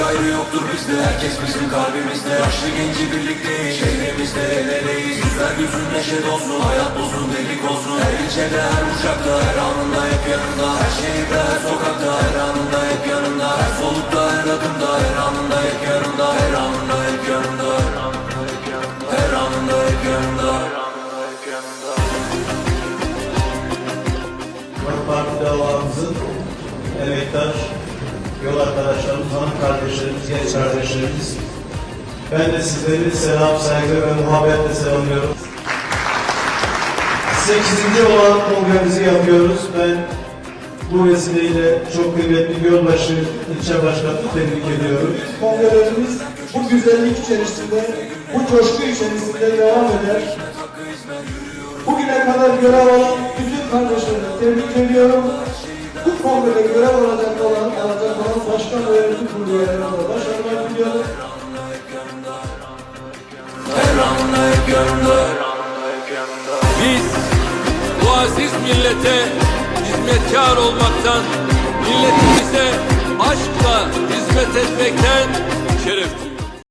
yoktur bizde. Herkes bizim kalbimizde. Yaşlı genci birlikteyiz Şehrimizde el eleyiz. Yüzler yüzün neşe dolsun Hayat dolsun delik olsun. Her ilçede her uçakta Her anında hep yanında. Her şehirde her sokakta Her anında hep yanında. Her solukta her adımda Her anında hep yanında. Her anında hep yanında. Her anında hep yanında. AK Parti davamızın emektar yol arkadaşlarımız, hanım kardeşlerimiz, genç kardeşlerimiz. Ben de sizleri selam, saygı ve muhabbetle selamlıyorum. 8. olan kongremizi yapıyoruz. Ben bu vesileyle çok kıymetli Gölbaşı ilçe başkanını tebrik ediyorum. kongrelerimiz bu güzellik içerisinde, bu coşku içerisinde devam eder. Bugüne kadar görev alan bütün kardeşlerimi tebrik ediyorum. Bu kongrede görev alacak olan yanında Biz bu aziz millete hizmetkar olmaktan, milletimize aşkla hizmet etmekten.